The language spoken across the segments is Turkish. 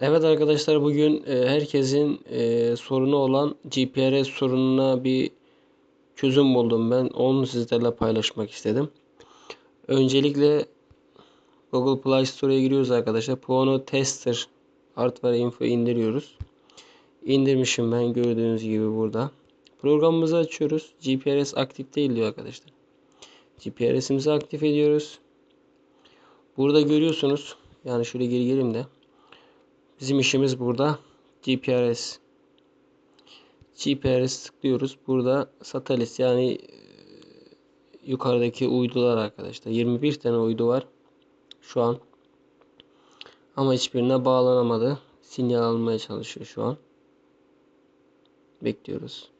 Evet arkadaşlar bugün e, herkesin e, sorunu olan GPRS sorununa bir çözüm buldum ben. Onu sizlerle paylaşmak istedim. Öncelikle Google Play Store'a giriyoruz arkadaşlar. Puano Tester Hardware Info indiriyoruz. İndirmişim ben gördüğünüz gibi burada. Programımızı açıyoruz. GPRS aktif değil diyor arkadaşlar. GPRS'imizi aktif ediyoruz. Burada görüyorsunuz. Yani şöyle geri geleyim de. Bizim işimiz burada GPRS. GPRS tıklıyoruz. Burada satelit yani e, yukarıdaki uydular arkadaşlar. 21 tane uydu var şu an. Ama hiçbirine bağlanamadı. Sinyal almaya çalışıyor şu an. Bekliyoruz.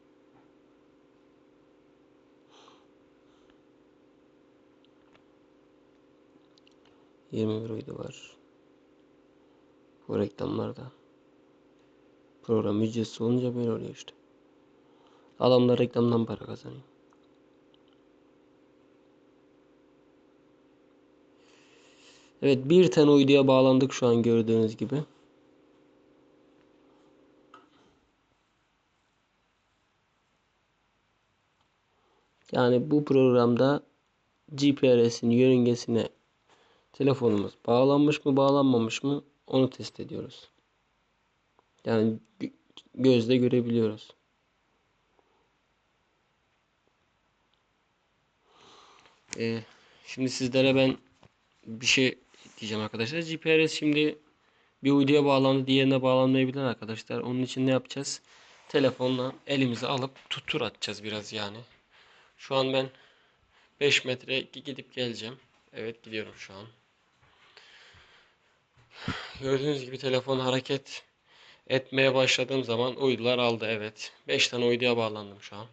Yirmi bir uydu var. Bu reklamlarda. Program ücretsiz olunca böyle oluyor işte. Adamlar reklamdan para kazanıyor. Evet bir tane uyduya bağlandık şu an gördüğünüz gibi. Yani bu programda GPRS'in yörüngesine telefonumuz bağlanmış mı bağlanmamış mı onu test ediyoruz. Yani gözle görebiliyoruz. Ee, şimdi sizlere ben bir şey diyeceğim arkadaşlar. GPRS şimdi bir uyduya bağlandı, diğerine bağlanmayabilir arkadaşlar. Onun için ne yapacağız? Telefonla elimize alıp tutur atacağız biraz yani. Şu an ben 5 metre gidip geleceğim. Evet gidiyorum şu an. Gördüğünüz gibi telefon hareket etmeye başladığım zaman uydular aldı evet. 5 tane uyduya bağlandım şu an.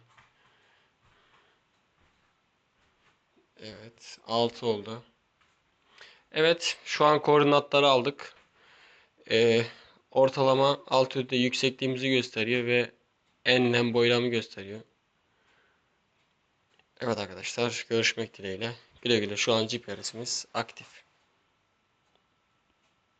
Evet 6 oldu. Evet şu an koordinatları aldık. Ee, ortalama altitude yüksekliğimizi gösteriyor ve enlem boylamı gösteriyor. Evet arkadaşlar görüşmek dileğiyle. Güle güle şu an GPS'imiz aktif.